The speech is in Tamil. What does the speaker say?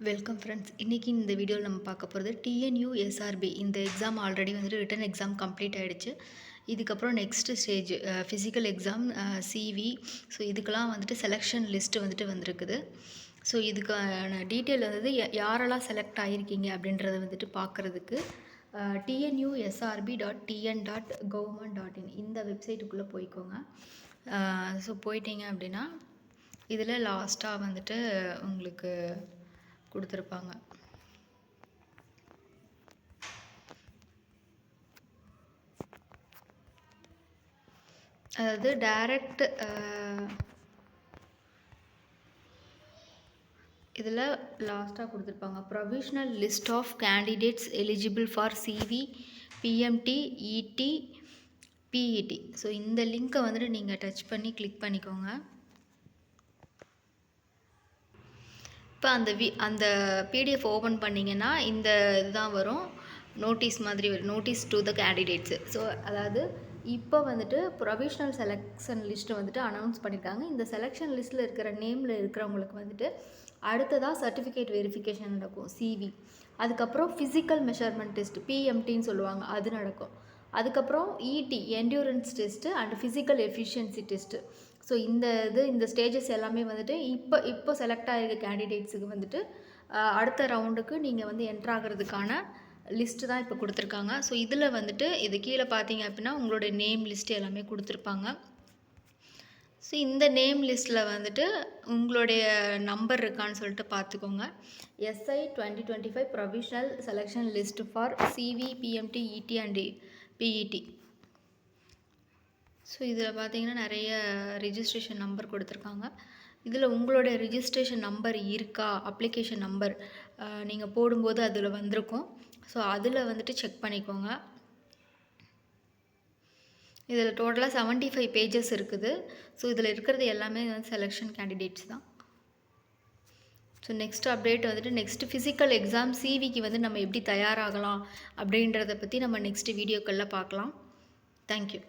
வெல்கம் ஃப்ரெண்ட்ஸ் இன்றைக்கி இந்த வீடியோவில் நம்ம பார்க்க போகிறது டிஎன்யூ எஸ்ஆர்பி இந்த எக்ஸாம் ஆல்ரெடி வந்துட்டு ரிட்டன் எக்ஸாம் கம்ப்ளீட் ஆகிடுச்சு இதுக்கப்புறம் next stage physical exam CV so இதுக்கெல்லாம் வந்துட்டு செலெக்ஷன் லிஸ்ட்டு வந்துட்டு வந்திருக்குது. ஸோ இதுக்கான டீட்டெயில் வந்து யா- யாரெல்லாம் செலக்ட் ஆகியிருக்கீங்க அப்படின்றத வந்துட்டு பார்க்குறதுக்கு TNU SRB dot TN dot government dot in இந்த வெப்சைட்டுக்குள்ளே போய்க்கோங்க. ஸோ போயிட்டீங்க அப்படின்னா இதில் லாஸ்ட்டாக வந்துட்டு உங்களுக்கு கொடுத்துருப்பாங்க. அதாவது டைரக்ட் இதில் லாஸ்ட்டாக கொடுத்துருப்பாங்க. Provisional list of candidates eligible for C V P M T E T P E T so இந்த லிங்க்கை வந்துட்டு நீங்கள் டச் பண்ணி கிளிக் பண்ணிக்கோங்க. இப்போ அந்த வி அந்த பிடிஎஃப் ஓப்பன் பண்ணிங்கன்னா இந்த இதுதான் வரும். நோட்டீஸ் மாதிரி வரும் notice to the candidates so அதாவது இப்போ வந்துட்டு ப்ரொவிஷ்னல் செலெக்ஷன் லிஸ்ட்டு வந்துட்டு அனௌன்ஸ் பண்ணியிருக்காங்க இந்த செலெக்ஷன் லிஸ்ட்டில் இருக்கிற நேமில் இருக்கிறவங்களுக்கு வந்துட்டு அடுத்ததாக சர்டிஃபிகேட் வெரிஃபிகேஷன் நடக்கும் சிவி அதுக்கப்புறம் ஃபிசிக்கல் மெஷர்மெண்ட் டெஸ்ட் பிஎம்டின்னு சொல்லுவாங்க அது நடக்கும். அதுக்கப்புறம் ET endurance test and physical efficiency test so இந்த இது இந்த ஸ்டேஜஸ் எல்லாமே வந்துட்டு இப்போ இப்போ செலக்ட் ஆகிருக்க கேண்டிடேட்ஸுக்கு வந்துட்டு அடுத்த ரவுண்டுக்கு நீங்கள் வந்து என்ட்ரு ஆகிறதுக்கான லிஸ்ட்டு தான் இப்போ கொடுத்துருக்காங்க. ஸோ இதில் வந்துட்டு இது கீழே பார்த்தீங்க அப்படின்னா உங்களுடைய நேம் லிஸ்ட்டு எல்லாமே கொடுத்துருப்பாங்க. ஸோ இந்த நேம் லிஸ்ட்டில் வந்துட்டு உங்களுடைய நம்பர் இருக்கான்னு சொல்லிட்டு பார்த்துக்கோங்க. S I twenty twenty five provisional selection list for C V P M T E T and P E T so இதில் பார்த்தீங்கன்னா நிறைய ரிஜிஸ்ட்ரேஷன் நம்பர் கொடுத்துருக்காங்க. இதில் உங்களுடைய ரிஜிஸ்ட்ரேஷன் நம்பர் இருக்கா? அப்ளிகேஷன் நம்பர் நீங்கள் போடும்போது அதில் வந்திருக்கும். ஸோ அதில் வந்துட்டு செக் பண்ணிக்கோங்க. இதில் டோட்டலாக செவன்ட்டி ஃபைவ் பேஜஸ் இருக்குது. ஸோ இதில் இருக்கிறது எல்லாமே வந்து செலெக்ஷன் கேண்டிடேட்ஸ் தான். ஸோ நெக்ஸ்ட் அப்டேட் வந்துட்டு நெக்ஸ்ட் ஃபிசிக்கல் எக்ஸாம் சிவிக்கு வந்து நம்ம எப்படி தயாராகலாம் அப்படின்றத பற்றி நம்ம நெக்ஸ்ட் வீடியோக்களில் பார்க்கலாம். தேங்க்யூ